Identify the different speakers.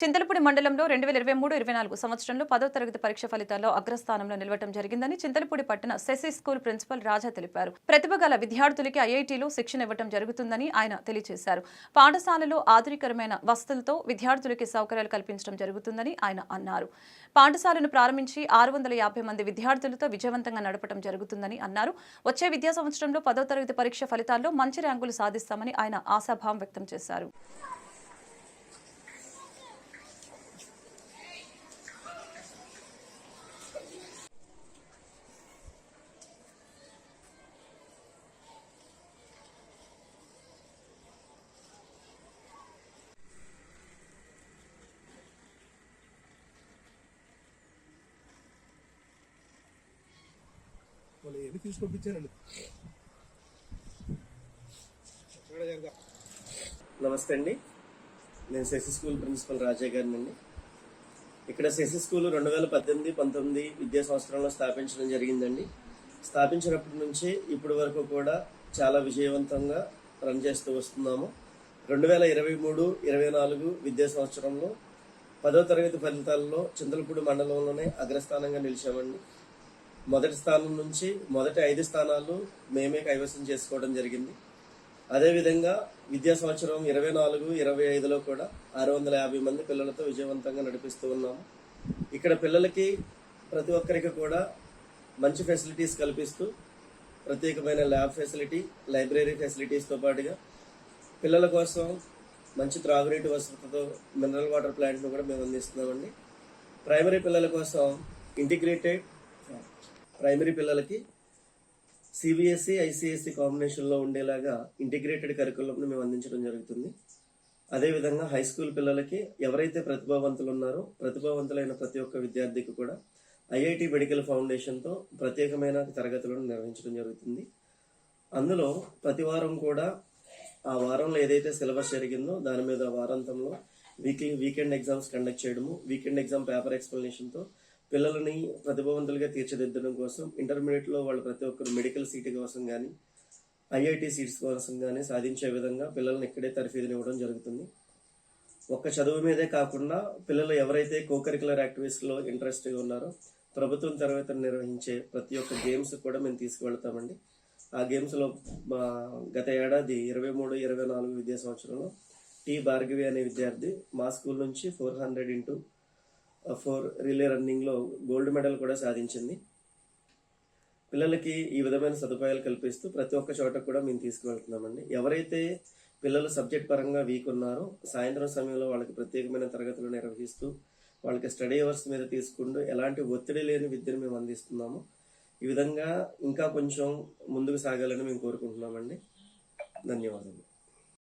Speaker 1: చింతలపూడి మండలంలో రెండు వేల ఇరవై మూడు ఇరవై నాలుగు సంవత్సరంలో పదో తరగతి పరీక్ష ఫలితాల్లో అగ్రస్థానంలో నిలవటం జరిగిందని చింతలపూడి పట్టణ సెసి స్కూల్ ప్రిన్సిపల్ రాజా తెలిపారు. ప్రతిభ గల విద్యార్థులకి ఐఐటీలో శిక్షణ ఇవ్వటం జరుగుతుందని ఆయన తెలియజేశారు. పాఠశాలలో ఆధునికరమైన వసతులతో విద్యార్థులకి సౌకర్యాలు కల్పించడం జరుగుతుందని ఆయన అన్నారు. పాఠశాలను ప్రారంభించి ఆరు వందల యాభై మంది విద్యార్థులతో విజయవంతంగా నడపడం జరుగుతుందని అన్నారు. వచ్చే విద్యా సంవత్సరంలో పదో తరగతి పరీక్ష ఫలితాల్లో మంచి ర్యాంకులు సాధిస్తామని ఆయన ఆశాభావం వ్యక్తం చేశారు.
Speaker 2: వాళ్ళు ఏమి తీసి పంపించారండి
Speaker 3: నమస్తే అండి. నేను శశి స్కూల్ ప్రిన్సిపల్ రాజయ్య గారిని అండి ఇక్కడ శశి స్కూల్ రెండు వేల పద్దెనిమిది పంతొమ్మిది విద్యా సంవత్సరంలో స్థాపించడం జరిగిందండి. స్థాపించినప్పటి నుంచి ఇప్పటి వరకు కూడా చాలా విజయవంతంగా రన్ చేస్తూ వస్తున్నాము. రెండు వేల ఇరవై మూడు ఇరవై నాలుగు విద్యా సంవత్సరంలో పదో తరగతి ఫలితాల్లో చింతలపూడి మండలంలోనే అగ్రస్థానంగా నిలిచామండి. మొదటి స్థానం నుంచి మొదటి ఐదు స్థానాలు మేమే కైవసం చేసుకోవడం జరిగింది. అదేవిధంగా విద్యా సంవత్సరం ఇరవై నాలుగు ఇరవై ఐదులో కూడా ఆరు వందల యాభై మంది పిల్లలతో విజయవంతంగా నడిపిస్తూ ఉన్నాము ఇక్కడ పిల్లలకి ప్రతి ఒక్కరికి కూడా మంచి ఫెసిలిటీస్ కల్పిస్తూ ప్రత్యేకమైన ల్యాబ్ ఫెసిలిటీ లైబ్రరీ ఫెసిలిటీస్తో పాటుగా పిల్లల కోసం మంచి త్రాగునీటి వసతితో మినరల్ వాటర్ ప్లాంట్ను కూడా మేము అందిస్తున్నామండి. ప్రైమరీ పిల్లల కోసం ఇంటిగ్రేటెడ్ ప్రైమరీ పిల్లలకి సిబిఎస్ఈ ఐసిఎస్సి కాంబినేషన్లో ఉండేలాగా ఇంటిగ్రేటెడ్ కరికులంను మేము అందించడం జరుగుతుంది. అదేవిధంగా హై స్కూల్ పిల్లలకి ఎవరైతే ప్రతిభావంతులు ఉన్నారో ప్రతిభావంతులైన ప్రతి ఒక్క విద్యార్థికి కూడా ఐఐటి మెడికల్ ఫౌండేషన్తో ప్రత్యేకమైన తరగతులను నిర్వహించడం జరుగుతుంది. అందులో ప్రతి వారం కూడా ఆ వారంలో ఏదైతే సిలబస్ జరిగిందో దాని మీద వారాంతంలో వీక్లీ వీకెండ్ ఎగ్జామ్స్ కండక్ట్ చేయడము వీకెండ్ ఎగ్జామ్ పేపర్ ఎక్స్ప్లెనేషన్తో పిల్లలని ప్రతిభావంతులుగా తీర్చిదిద్దడం కోసం ఇంటర్మీడియట్లో వాళ్ళు ప్రతి ఒక్కరు మెడికల్ సీట్ కోసం కానీ ఐఐటి సీట్స్ కోసం కానీ సాధించే విధంగా పిల్లల్ని ఇక్కడే తర్ఫీదునివ్వడం జరుగుతుంది. ఒక్క చదువు మీదే కాకుండా పిల్లలు ఎవరైతే కోకరికులర్ యాక్టివిటీస్లో ఇంట్రెస్ట్గా ఉన్నారో ప్రభుత్వం తర్వాత నిర్వహించే ప్రతి ఒక్క గేమ్స్ కూడా మేము తీసుకువెళ్తామండి. ఆ గేమ్స్లో మా గత ఏడాది ఇరవై మూడు ఇరవై నాలుగు విద్యా సంవత్సరంలో టి భార్గవి అనే విద్యార్థి మా స్కూల్ నుంచి four hundred into four relay రన్నింగ్లో గోల్డ్ మెడల్ కూడా సాధించింది. పిల్లలకి ఈ విధమైన సదుపాయాలు కల్పిస్తూ ప్రతి ఒక్క చోట కూడా మేము తీసుకువెళ్తున్నామండి. ఎవరైతే పిల్లలు సబ్జెక్ట్ పరంగా వీక్ ఉన్నారో సాయంత్రం సమయంలో వాళ్ళకి ప్రత్యేకమైన తరగతులు నిర్వహిస్తూ వాళ్ళకి స్టడీ అవర్స్ మీద తీసుకుంటూ ఎలాంటి ఒత్తిడి లేని విద్యను మేము అందిస్తున్నాము. ఈ విధంగా ఇంకా కొంచెం ముందుకు సాగాలని మేము కోరుకుంటున్నామండి. ధన్యవాదాలు